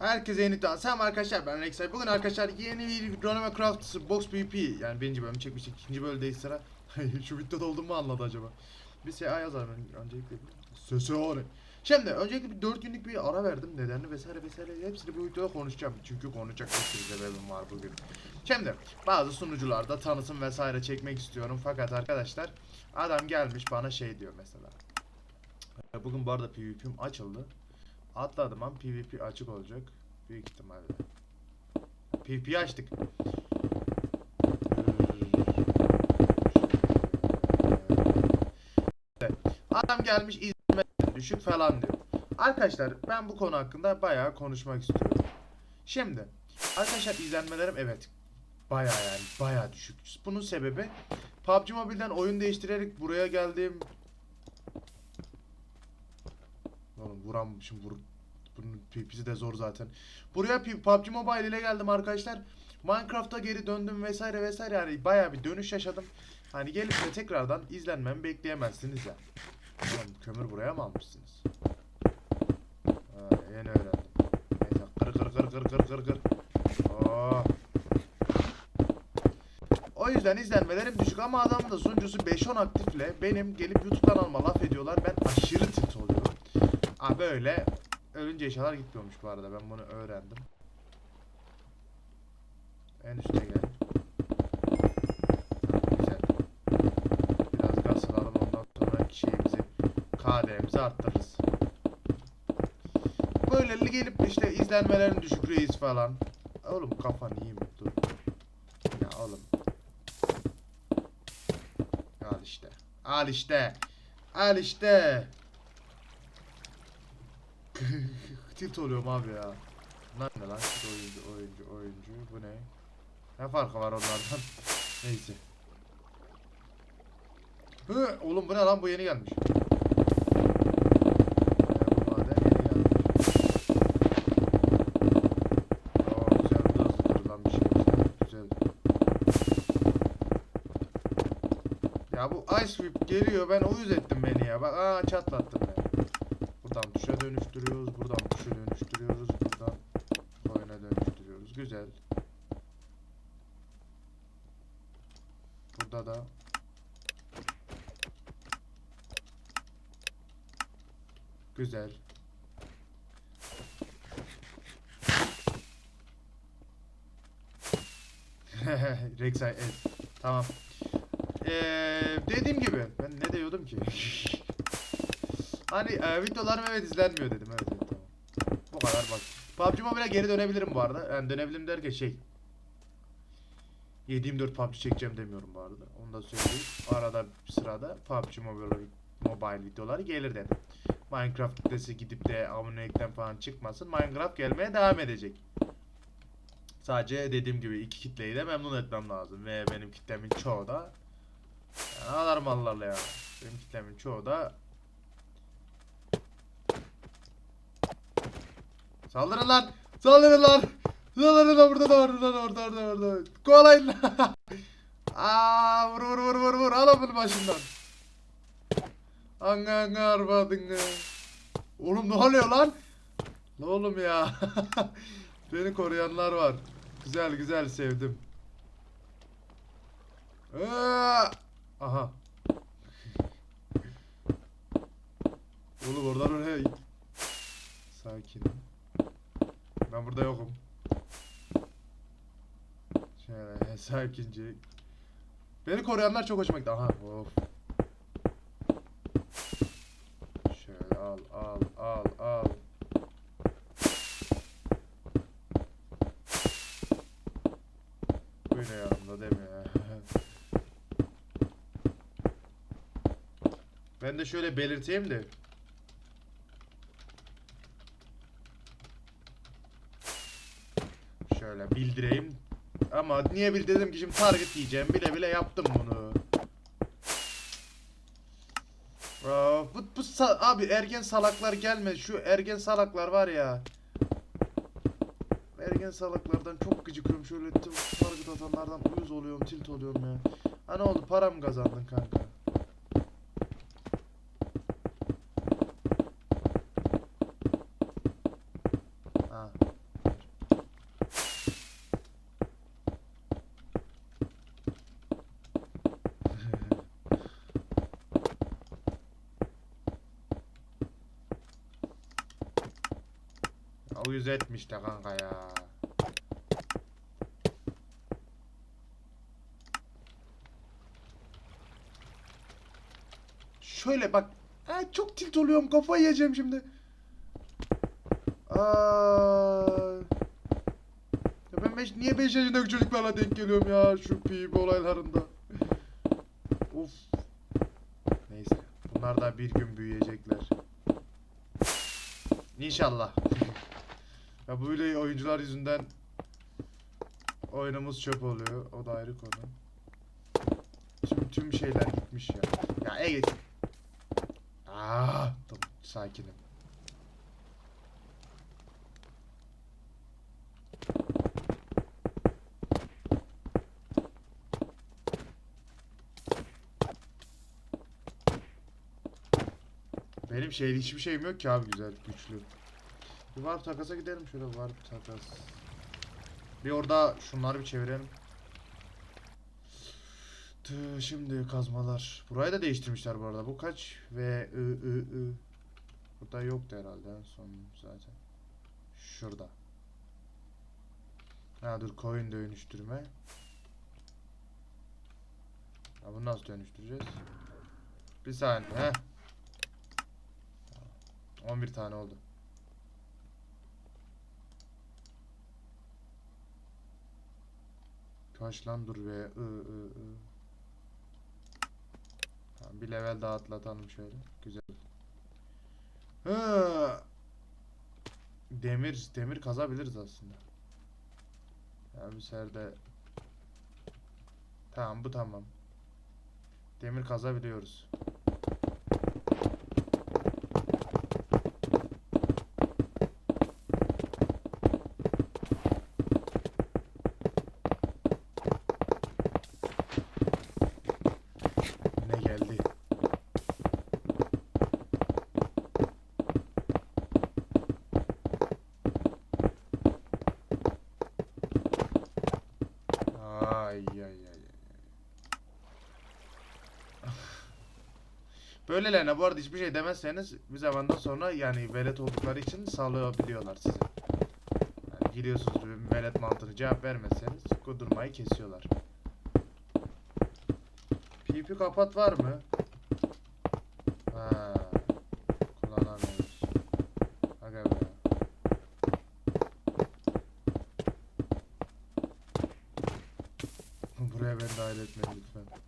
Herkese yeni daha selam arkadaşlar ben Rexay. Bugün arkadaşlar yeni bir Ronome Craft Box PvP yani birinci bölüm çekmiştik. ikinci bölümdeyiz sıra. Şu videoda olduğumu mu anladı acaba? Bir SA yazar ben öncelikle. Sesore. Şimdi öncelikle bir 4 günlük bir ara verdim. Nedenini vesaire vesaire hepsini bu videoda konuşacağım. Çünkü konuşacak bir sürü sebebim var bugün. Şimdi bazı sunucularda tanıtım vesaire çekmek istiyorum. Fakat arkadaşlar adam gelmiş bana şey diyor mesela. Bugün bu arada PvP'm açıldı. Atladım an PvP açık olacak. Büyük ihtimalle. PvP açtık. Evet. Adam gelmiş izlenme düşük falan diyor. Arkadaşlar ben bu konu hakkında bayağı konuşmak istiyorum. Şimdi arkadaşlar izlenmelerim evet bayağı yani bayağı düşük. Bunun sebebi PUBG Mobile'den oyun değiştirerek buraya geldim. Oğlum vuram şimdi vur bunun PvP'si de zor zaten. Buraya PUBG Mobile ile geldim arkadaşlar. Minecraft'a geri döndüm vesaire vesaire yani bayağı bir dönüş yaşadım. Hani gelip de tekrardan izlenmemi bekleyemezsiniz ya. Oğlum kömür buraya mı almışsınız? Ha, yeni öğrendim. Neyse kır kır kır kır kır kır kır. Oh. O yüzden izlenmelerim düşük ama adamın da sunucusu 5-10 aktifle benim gelip YouTube kanalıma laf ediyorlar. Ben aşırı tilt oluyorum. Ha böyle ölünce eşyalar gitmiyormuş bu arada ben bunu öğrendim. En üste gel. Güzel. Biraz gaz alalım ondan sonra şeyimizi KD'mizi arttırırız. Böyle gelip işte izlenmelerin düşük reis falan. Oğlum kafan iyi mi? Dur. Ya oğlum. Al işte. Al işte. Al işte. Tilt oluyorum abi ya. Bunlar ne lan? Oyuncu, oyuncu, oyuncu. Bu ne? Ne farkı var onlardan? Neyse. Hı, oğlum bu ne lan? Bu yeni gelmiş. Ya bu Ice Whip geliyor. Ben uyuz ettim beni ya. Bak aa çatlattım tuşa dönüştürüyoruz. Buradan tuşa dönüştürüyoruz. Buradan oyuna dönüştürüyoruz. Güzel. Burada da Güzel. Evet. Tamam. Ee, dediğim gibi ben ne diyordum ki? hani e, videolarım evet izlenmiyor dedim evet, evet tamam. Bu kadar bak. PUBG Mobile'e geri dönebilirim bu arada. Yani dönebilirim derken şey. 7-24 PUBG çekeceğim demiyorum bu arada. Onu da söyleyeyim. Arada sırada PUBG Mobile, mobile videoları gelir dedim. Minecraft kitlesi gidip de abonelikten falan çıkmasın. Minecraft gelmeye devam edecek. Sadece dediğim gibi iki kitleyi de memnun etmem lazım. Ve benim kitlemin çoğu da yani ağlarım Allah'la ya. Benim kitlemin çoğu da Saldırın lan! Saldırın lan! Saldırın lan burada da var burada da orada orada orada. Kovalayın lan! Aa vur vur vur vur vur al bunu başından. Anga anga arvadın Oğlum ne oluyor lan? Ne oğlum ya? Beni koruyanlar var. Güzel güzel sevdim. Aa! Aha. Oğlum oradan oraya Sakin. Ben burada yokum. Şöyle sakince. Beni koruyanlar çok hoşuma gitti. Aha of. Şöyle al al al al. Bu ne yanımda değil mi ya? Ben de şöyle belirteyim de. Şöyle bildireyim. Ama niye bildirdim ki şimdi target yiyeceğim. Bile bile yaptım bunu. Aa, bu, bu abi ergen salaklar gelme. Şu ergen salaklar var ya. Ergen salaklardan çok gıcıkıyorum. Şöyle target atanlardan uyuz oluyorum, tilt oluyorum ya. Ha ne oldu? Para mı kazandın kanka? Ha. O yüz etmiş de kanka ya. Şöyle bak. Ha, çok tilt oluyorum kafayı yiyeceğim şimdi. Aa. Ya ben beş, niye 5 yaşındaki çocuklarla denk geliyorum ya şu PvP olaylarında. Of. Neyse. Bunlar da bir gün büyüyecekler. İnşallah. Ya böyle oyuncular yüzünden oyunumuz çöp oluyor. O da ayrı konu. Tüm tüm şeyler gitmiş ya. Ya Ege. Aa, tamam sakinim. Benim şey hiçbir şeyim yok ki abi güzel güçlü. Bir warp takasa gidelim şöyle warp takas. Bir orada şunları bir çevirelim. Tı, Şimdi kazmalar. Burayı da değiştirmişler bu arada. Bu kaç? Ve ı ı ı. Burada yoktu herhalde son zaten. Şurada. Ha dur coin dönüştürme. Ya bunu nasıl dönüştüreceğiz? Bir saniye. Heh. 11 tane oldu. Kaç lan dur be. I. Tamam, bir level daha atlatalım şöyle. Güzel. Hı. Demir demir kazabiliriz aslında. Ya bir serde Tamam bu tamam. Demir kazabiliyoruz. Ne geldi? Ay ay ay. ay. Böylelerine bu arada hiçbir şey demezseniz bir zamandan sonra yani velet oldukları için sağlayabiliyorlar sizi. Yani gidiyorsunuz bir velet mantığını cevap vermezseniz kudurmayı kesiyorlar. PP kapat var mı? Ha. Buraya beni dahil etmeyin lütfen.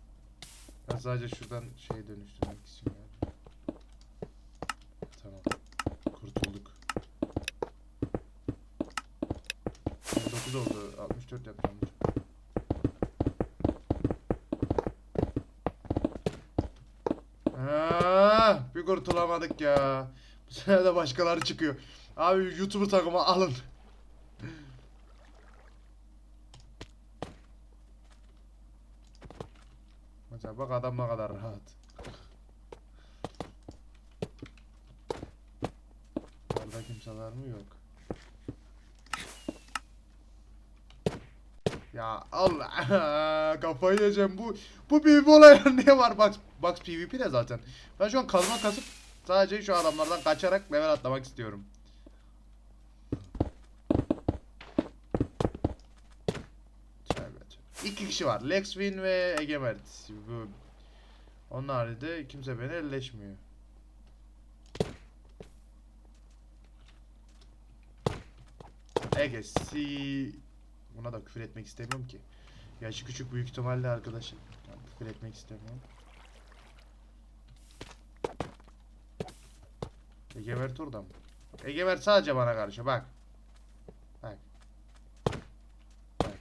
Ben sadece şuradan şey dönüştürmek için geldim. Tamam. Kurtulduk. 9 oldu. 64 yapacağım. dur. Ah, bir kurtulamadık ya. Bu sefer de başkaları çıkıyor. Abi YouTuber takımı alın. Mesela bak adam ne kadar rahat. Orada kimse var mı? Yok. Ya Allah kafayı yiyeceğim bu bu PvP olaylar niye var Box, Box PvP de zaten. Ben şu an kazma kasıp sadece şu adamlardan kaçarak level atlamak istiyorum. İki kişi var. Lex Win ve Ege Mert. Bu onun haricinde kimse beni elleşmiyor. Ege si Buna da küfür etmek istemiyorum ki. Yaşı küçük büyük ihtimalle arkadaşım. Yani küfür etmek istemiyorum. Egeber orada mı? Egeber sadece bana karşı bak. Bak. Bak.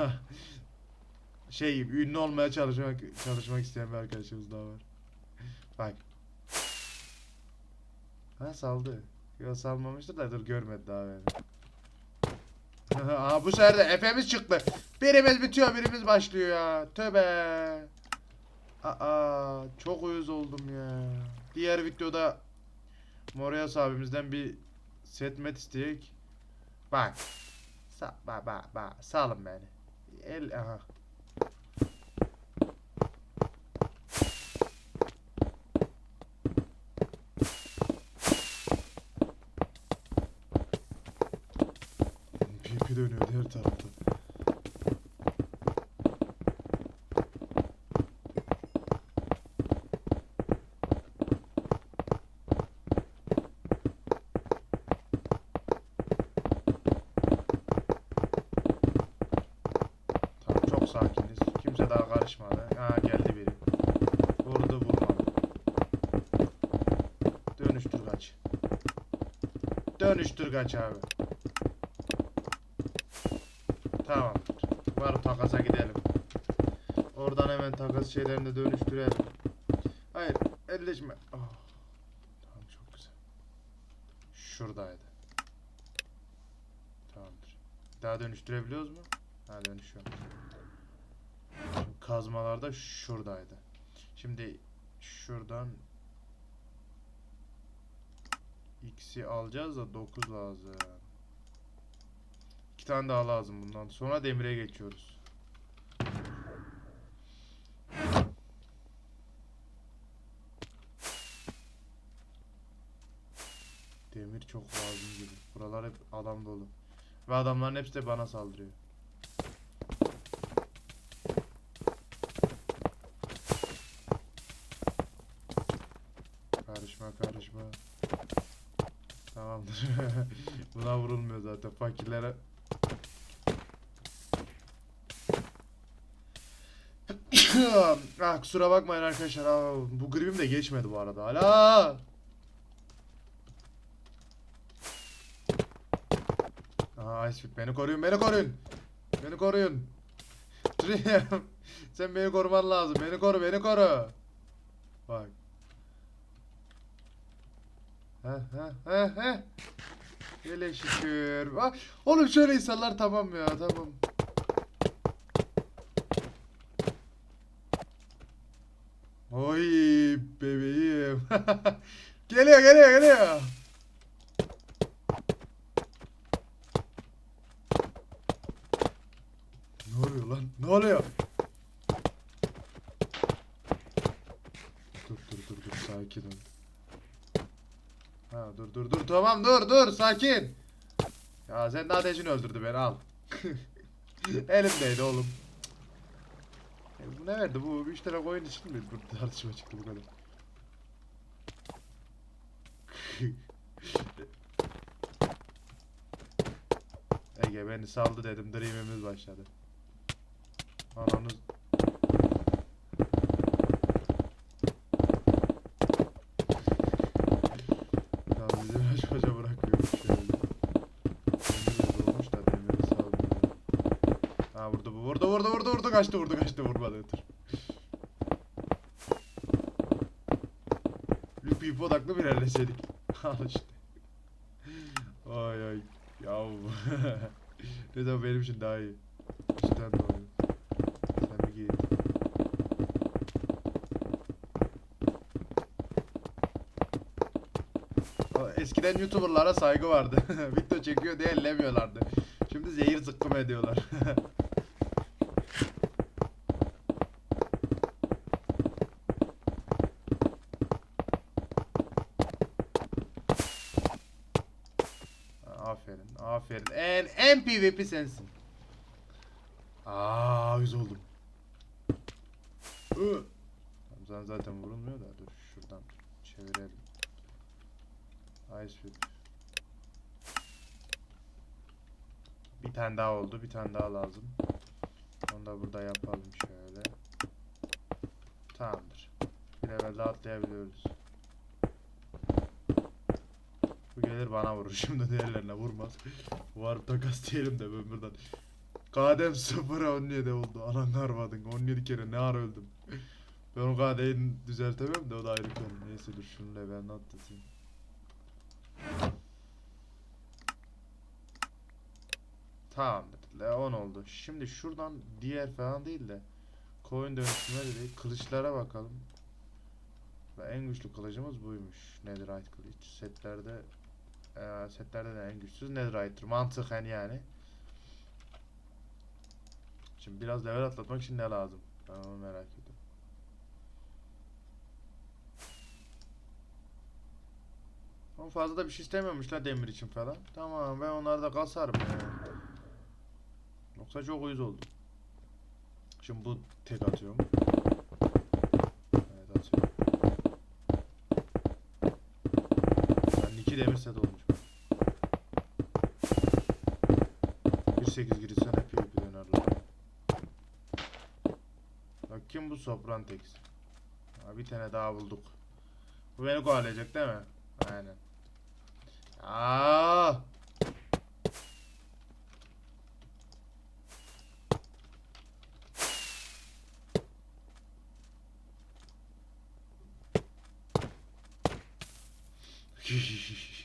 şey ünlü olmaya çalışmak çalışmak isteyen bir arkadaşımız daha var. Bak. Ha saldı. Yok salmamıştır da dur görmedi daha beni. Aa bu sefer de Efe'miz çıktı. Birimiz bitiyor birimiz başlıyor ya. Tövbe. Aa çok uyuz oldum ya. Diğer videoda Morias abimizden bir setmet isteyek. Bak. Sa bak bak bak salın beni. El aha. Her tarafta. Tamam çok sakiniz. Kimse daha karışmadı. Ha geldi biri. Vurdu vurmadı. Dönüştür kaç. Dönüştür kaç abi. Tamamdır. Var takasa gidelim. Oradan hemen takas şeylerini dönüştürelim. Hayır, elleşme. Oh. Tamam çok güzel. Şuradaydı. Tamamdır. Daha dönüştürebiliyoruz mu? Ha dönüşüyor. Şimdi kazmalar da şuradaydı. Şimdi şuradan X'i alacağız da 9 lazım. Tane daha lazım bundan. Sonra demire geçiyoruz. Demir çok lazım gibi. Buralar hep adam dolu. Ve adamların hepsi de bana saldırıyor. Karışma karışma. Tamamdır. Buna vurulmuyor zaten fakirlere. Ah kusura bakmayın arkadaşlar. Aa, bu gribim de geçmedi bu arada. Hala. Aa Icefit beni koruyun beni koruyun. Beni koruyun. Dream. Sen beni koruman lazım. Beni koru beni koru. Bak. Heh heh heh heh. Hele şükür. Bak, oğlum şöyle insanlar tamam ya tamam. Oy bebeğim. geliyor geliyor geliyor. Ne oluyor lan? Ne oluyor? Dur dur dur dur sakin ol. Ha dur dur dur tamam dur dur sakin. Ya sen de ateşini öldürdü beni al. Elimdeydi oğlum. Bu ne verdi bu 3 tane koyun için mi bu tartışma çıktı bu kadar? Ege beni saldı dedim dreamimiz başladı. Ananız Ya bizi baş başa bırakıyormuş şöyle. Demir de dolmuş da demiri salmıyor. Ha vurdu bu vurdu vurdu kaçtı vurdu kaçtı vurmadı. Bir pipo odaklı bir ilerleseydik. Al işte. Ay ay. Yav. ne zaman benim için daha iyi. İşten dolayı. Sen bir giyin. O Eskiden YouTuber'lara saygı vardı. Video çekiyor diye ellemiyorlardı. Şimdi zehir zıkkım ediyorlar. aferin, aferin. En en PvP sensin. Aa, yüz oldum. Tamam, zaten vurulmuyor da dur şuradan çevirelim. Ice Whip. Bir tane daha oldu. Bir tane daha lazım. Onu da burada yapalım şöyle. Tamamdır. Bir level atlayabiliyoruz. Bu gelir bana vurur. Şimdi diğerlerine vurmaz. Varıp takas diyelim de ben buradan. Kadem 0'a 17 oldu. Anan karmadın. 17 kere ne ara öldüm. Ben o KD'yi düzeltemem de o da ayrı konu. Neyse dur şunu levelini atlatayım. Tamamdır. Leon oldu. Şimdi şuradan diğer falan değil de coin dönüşümleri değil kılıçlara bakalım. Ve en güçlü kılıcımız buymuş. Netherite kılıç. Setlerde eee, setlerde de en güçsüz Netherite'dir. Mantıken yani. Şimdi biraz level atlatmak için ne lazım? Ben onu merak ediyorum. Ama fazla da bir şey istemiyormuş la demir için falan. Tamam ben onları da kasarım ya. Yoksa çok uyuz oldu. Şimdi bu tek atıyorum. Evet atıyorum. Yani iki demir set olmuş. 1.8 girirsen hep PvP dönerler. Bak kim bu Soprantex? Ha, bir tane daha bulduk. Bu beni kovalayacak değil mi? Aynen. Aa! Aa.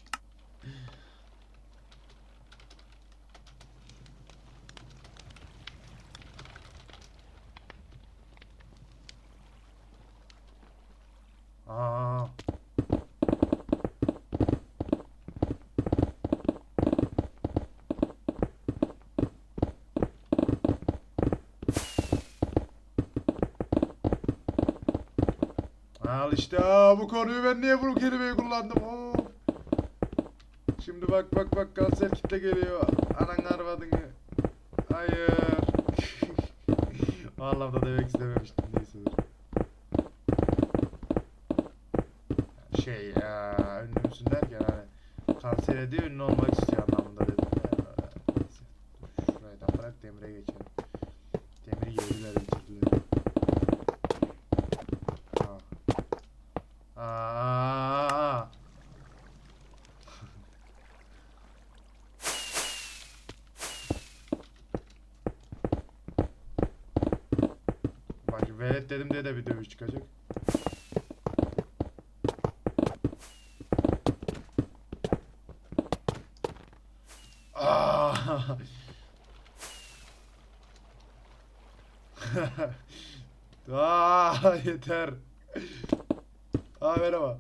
Al işte bu konuyu ben niye bu kelimeyi kullandım? Of. Şimdi bak bak bak kanser kitle geliyor. Anan arvadını. Hayır. Vallahi da demek istememiştim neyse. Şey ya ünlü derken hani kanser diye ünlü olmak istiyor anlamında dedim. Ya. Neyse. Dur, Şurayı da bırak demire geçelim. Demiri yediler bitirdiler. Aa. Aa. Bak velet dedim diye de bir dövüş çıkacak. Aa. Aa yeter. Aa merhaba.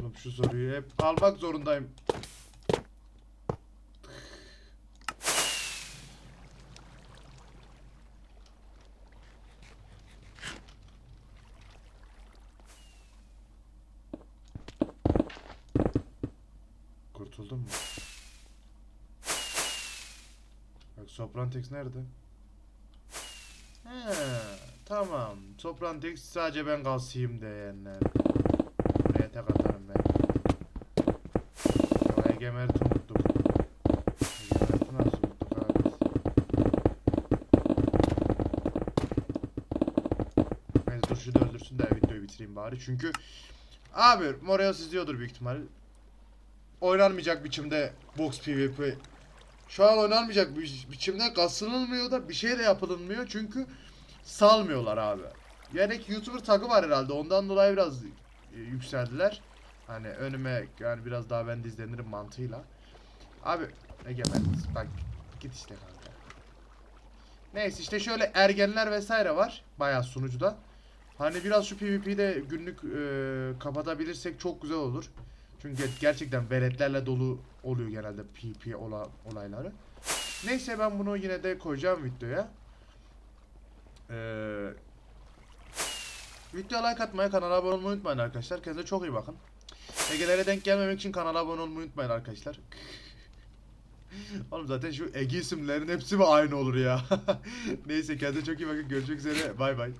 Oğlum şu soruyu hep almak zorundayım. Kurtuldun mu? Bak Soprantex nerede? He, tamam. Soprantex sadece ben kalsayım diyenler. Buraya tek atarım ben. O Egemert'i unuttuk. Egemert'i nasıl unuttuk abi biz? Neyse dur şu da öldürsün de bari. Çünkü abi Moreos izliyordur büyük ihtimal. Oynanmayacak biçimde box PvP. Şu an oynanmayacak bir biçimde kasılınmıyor da bir şey de yapılmıyor çünkü salmıyorlar abi. Yani YouTuber tagı var herhalde ondan dolayı biraz e, yükseldiler. Hani önüme yani biraz daha ben de izlenirim mantığıyla. Abi Egemen bak git işte kanka. Neyse işte şöyle ergenler vesaire var bayağı sunucuda. Hani biraz şu PvP'de günlük e, kapatabilirsek çok güzel olur. Çünkü ger- gerçekten veletlerle dolu oluyor genelde PP ola, olayları. Neyse ben bunu yine de koyacağım videoya. Ee, videoya like atmayı, kanala abone olmayı unutmayın arkadaşlar. Kendinize çok iyi bakın. Ege'lere denk gelmemek için kanala abone olmayı unutmayın arkadaşlar. Oğlum zaten şu Ege isimlerin hepsi mi aynı olur ya? Neyse kendinize çok iyi bakın. Görüşmek üzere. Bay bay.